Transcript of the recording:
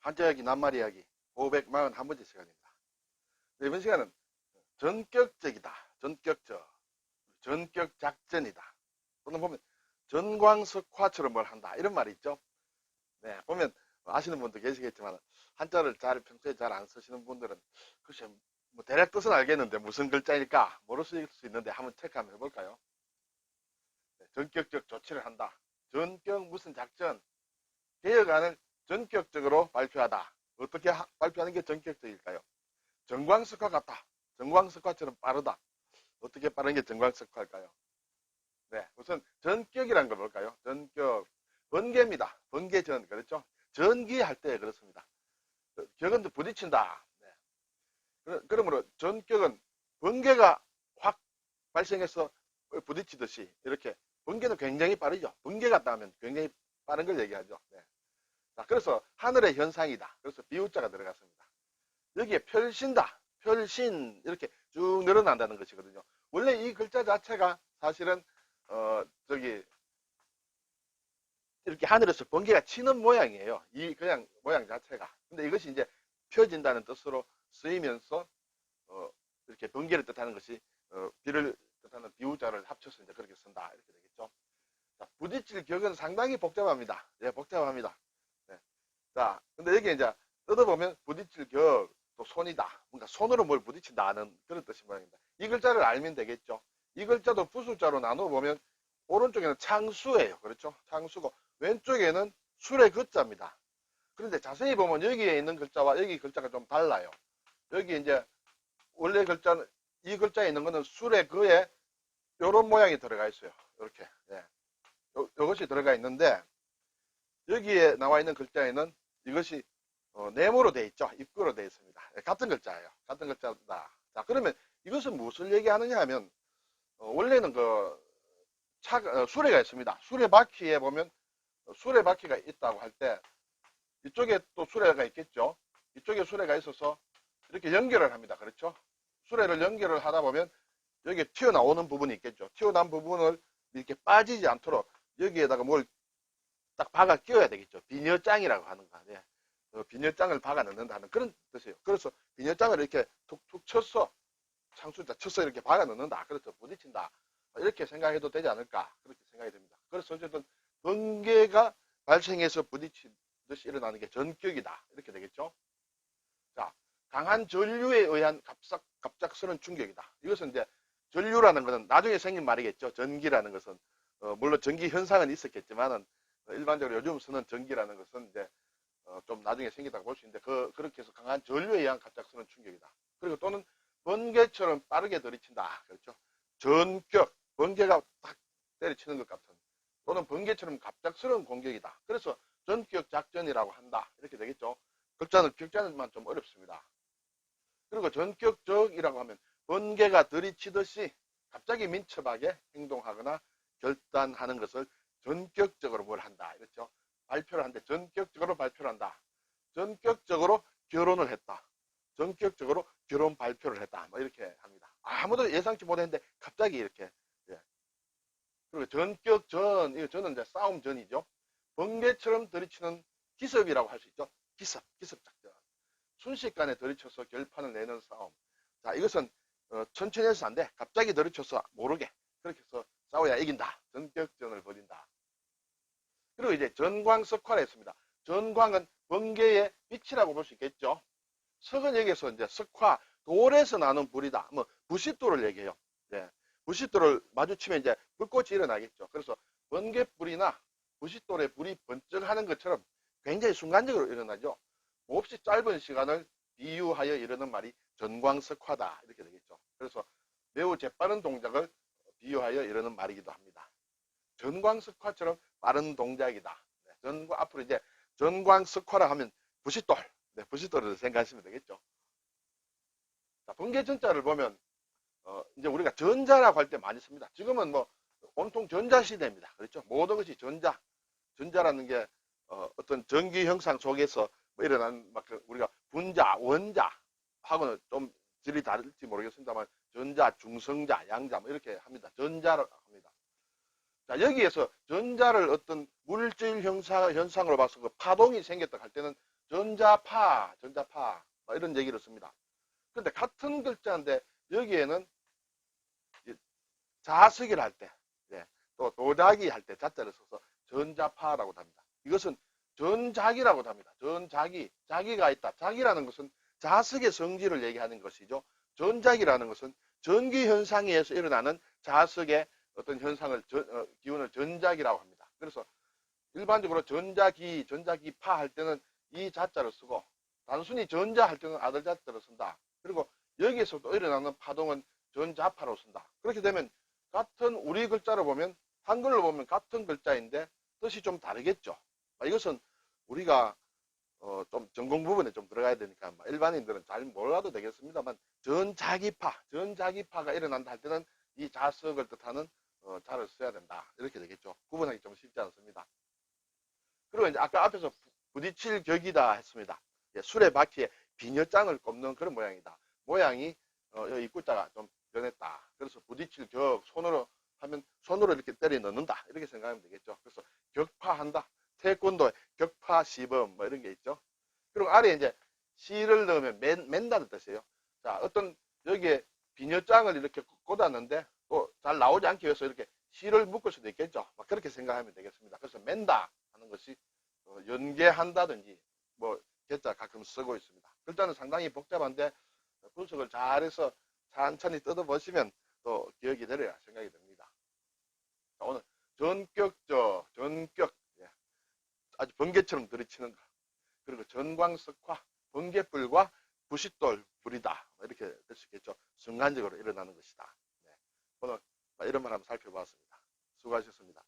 한자 이야기, 낱말 이야기 541번째 시간입니다. 네, 이번 시간은 전격적이다. 전격적. 전격 작전이다. 또는 보면 전광석화처럼 뭘 한다. 이런 말이 있죠. 네, 보면 아시는 분도 계시겠지만 한자를 잘 평소에 잘 안 쓰시는 분들은 글쎄 뭐 대략 뜻은 알겠는데 무슨 글자일까 모를 수 있는데 한번 체크 한번 해볼까요? 네, 전격적 조치를 한다. 전격 무슨 작전? 개혁안을 전격적으로 발표하다. 어떻게 하- 발표하는 게 전격적일까요? 정광석화 같다. 정광석화처럼 빠르다. 어떻게 빠른 게 정광석화일까요? 네, 우선 전격이란 걸 볼까요? 전격 번개입니다. 번개전 그렇죠? 전기할 때 그렇습니다. 그 격은 부딪힌다. 네. 그- 그러므로 전격은 번개가 확 발생해서 부딪히듯이 이렇게 번개는 굉장히 빠르죠. 번개 같다 하면 굉장히 빠른 걸 얘기하죠. 네. 자, 그래서 하늘의 현상이다. 그래서 비우자가 들어갔습니다. 여기에 펼신다. 펼신 이렇게 쭉 늘어난다는 것이거든요. 원래 이 글자 자체가 사실은 어 저기 이렇게 하늘에서 번개가 치는 모양이에요. 이 그냥 모양 자체가. 근데 이것이 이제 펴진다는 뜻으로 쓰이면서 어 이렇게 번개를 뜻하는 것이 어 비를 뜻하는 비우자를 합쳐서 이제 그렇게 쓴다. 이렇게 되겠죠. 자, 부딪힐 격은 상당히 복잡합니다. 예, 복잡합니다. 네. 자, 근데 여기 이제 뜯어보면 부딪힐 격, 또 손이다. 뭔가 손으로 뭘 부딪힌다는 그런 뜻이 모양입니다. 이 글자를 알면 되겠죠. 이 글자도 부수자로 나눠보면 오른쪽에는 창수예요. 그렇죠? 창수고 왼쪽에는 술의 글자입니다. 그런데 자세히 보면 여기에 있는 글자와 여기 글자가 좀 달라요. 여기 이제 원래 글자는 이 글자에 있는 거는 술의 그에 요런 모양이 들어가 있어요. 이렇게. 예. 요, 요것이 들어가 있는데 여기에 나와 있는 글자에는 이것이 어, 네모로 되어 있죠. 입구로 되어 있습니다. 예, 같은 글자예요. 같은 글자다. 자, 그러면 이것은 무엇을 얘기하느냐 하면 어, 원래는 그 차, 어, 수레가 있습니다. 수레 바퀴에 보면 어, 수레 바퀴가 있다고 할 때 이쪽에 또 수레가 있겠죠. 이쪽에 수레가 있어서 이렇게 연결을 합니다. 그렇죠? 수레를 연결을 하다 보면 여기에 튀어나오는 부분이 있겠죠. 튀어나온 부분을 이렇게 빠지지 않도록 여기에다가 뭘 딱 박아 끼워야 되겠죠. 비녀장이라고 하는 거 아니에요. 어, 비녀장을 박아 넣는다는 그런 뜻이에요. 그래서 비녀장을 이렇게 툭툭 쳐서 창수자 쳐서 이렇게 박아 넣는다. 그래서 부딪힌다. 이렇게 생각해도 되지 않을까 그렇게 생각이 됩니다. 그래서 어쨌든 번개가 발생해서 부딪히듯이 일어나는 게 전격이다. 이렇게 되겠죠. 자, 강한 전류에 의한 갑작, 갑작스러운 충격이다. 이것은 이제 전류라는 것은 나중에 생긴 말이겠죠. 전기라는 것은 어, 물론 전기 현상은 있었겠지만은 어, 일반적으로 요즘 쓰는 전기라는 것은 이제 어, 좀 나중에 생기다고 볼 수 있는데 그, 그렇게 해서 강한 전류에 의한 갑작스러운 충격이다. 그리고 또는 번개처럼 빠르게 들이친다. 그렇죠. 전격, 번개가 딱 때려치는 것 같은 또는 번개처럼 갑작스러운 공격이다. 그래서 전격 작전이라고 한다. 이렇게 되겠죠. 글자는 글자는만 좀 어렵습니다. 그리고 전격적이라고 하면 번개가 들이치듯이 갑자기 민첩하게 행동하거나 결단하는 것을 전격적으로 뭘 한다. 이렇죠. 발표를 한데 전격적으로 발표를 한다. 전격적으로 결혼을 했다. 전격적으로 결혼 발표를 했다. 뭐 이렇게 합니다. 아무도 예상치 못했는데 갑자기 이렇게 예. 그리고 전격 전 이거 저는 이제 싸움 전이죠. 번개처럼 들이치는 기습이라고 할 수 있죠. 기습, 기습 작전. 순식간에 들이쳐서 결판을 내는 싸움. 자, 이것은 어, 천천히 해서 안 돼. 갑자기 들이쳐서 모르게 그렇게 해서 싸워야 이긴다. 전격전을 벌인다. 그리고 이제 전광석화를 했습니다. 전광은 번개의 빛이라고 볼 수 있겠죠. 석은 여기서 이제 석화, 돌에서 나는 불이다. 뭐 부싯돌을 얘기해요. 예. 부싯돌을 마주치면 이제 불꽃이 일어나겠죠. 그래서 번개불이나 부싯돌에 불이 번쩍하는 것처럼 굉장히 순간적으로 일어나죠. 몹시 짧은 시간을 비유하여 이르는 말이 전광석화다. 이렇게 되겠죠. 그래서 매우 재빠른 동작을 비유하여 이르는 말이기도 합니다. 전광석화처럼 빠른 동작이다. 네, 전광, 앞으로 이제 전광석화라 하면 부싯돌, 네, 부싯돌을 생각하시면 되겠죠. 자, 번개 전자를 보면, 어, 이제 우리가 전자라고 할 때 많이 씁니다. 지금은 뭐, 온통 전자 시대입니다. 그렇죠? 모든 것이 전자. 전자라는 게, 어, 떤 전기 형상 속에서 뭐 일어난, 막, 그 우리가 분자, 원자, 하고는 좀 질이 다를지 모르겠습니다만, 전자, 중성자, 양자, 뭐 이렇게 합니다. 전자를 합니다. 자, 여기에서 전자를 어떤 물질 형상, 현상으로 봐서 그 파동이 생겼다 할 때는 전자파, 전자파 뭐 이런 얘기를 씁니다. 근데 같은 글자인데 여기에는 이 자석이라 할 때, 예, 또 도자기 할 때 자자를 써서 전자파라고 합니다. 이것은 전자기라고 합니다. 전자기, 자기가 있다. 자기라는 것은 자석의 성질을 얘기하는 것이죠. 전자기라는 것은 전기 현상에 의해서 일어나는 자석의 어떤 현상을 전- 어, 기운을 전자기라고 합니다. 그래서 일반적으로 전자기, 전자기파 할 때는 이 자자를 쓰고 단순히 전자 할 때는 아들 자자를 쓴다. 그리고 여기에서 또 일어나는 파동은 전자파로 쓴다. 그렇게 되면 같은 우리 글자로 보면 한글로 보면 같은 글자인데 뜻이 좀 다르겠죠. 아, 이것은 우리가 어, 좀 전공 부분에 좀 들어가야 되니까 뭐 일반인들은 잘 몰라도 되겠습니다만 전자기파, 전자기파가 일어난다 할 때는 이 자석을 뜻하는 어, 자를 써야 된다. 이렇게 되겠죠. 구분하기 좀 쉽지 않습니다. 그리고 이제 아까 앞에서 부- 부딪힐 격이다 했습니다. 예, 수레바퀴에 비녀장을 꼽는 그런 모양이다. 모양이 어, 입구자가 좀 변했다. 그래서 부딪힐 격, 손으로 하면 손으로 이렇게 때려 넣는다. 이렇게 생각하면 되겠죠. 그래서 격파한다. 태권도에 격파 시범 뭐 이런 게 있죠. 그리고 아래에 이제 실을 넣으면 맨, 맨다는 뜻이에요. 자, 어떤 여기에 비녀장을 이렇게 꽂았는데 또 잘 나오지 않기 위해서 이렇게 실을 묶을 수도 있겠죠. 막 그렇게 생각하면 되겠습니다. 그래서 맨다 하는 것이 어, 연계한다든지 뭐 개자 가끔 쓰고 있습니다. 글자는 상당히 복잡한데 분석을 잘해서 천천히 뜯어보시면 또 기억이 되리라 생각이 듭니다. 자, 오늘 전격저, 전격, 예. 아주 번개처럼 들이치는 것. 그리고 전광석화, 번개불과 부싯돌 불이다. 뭐 이렇게 될 수 있겠죠. 순간적으로 일어나는 것이다. 네. 오늘 이런 말 한번 살펴봤습니다. 수고하셨습니다.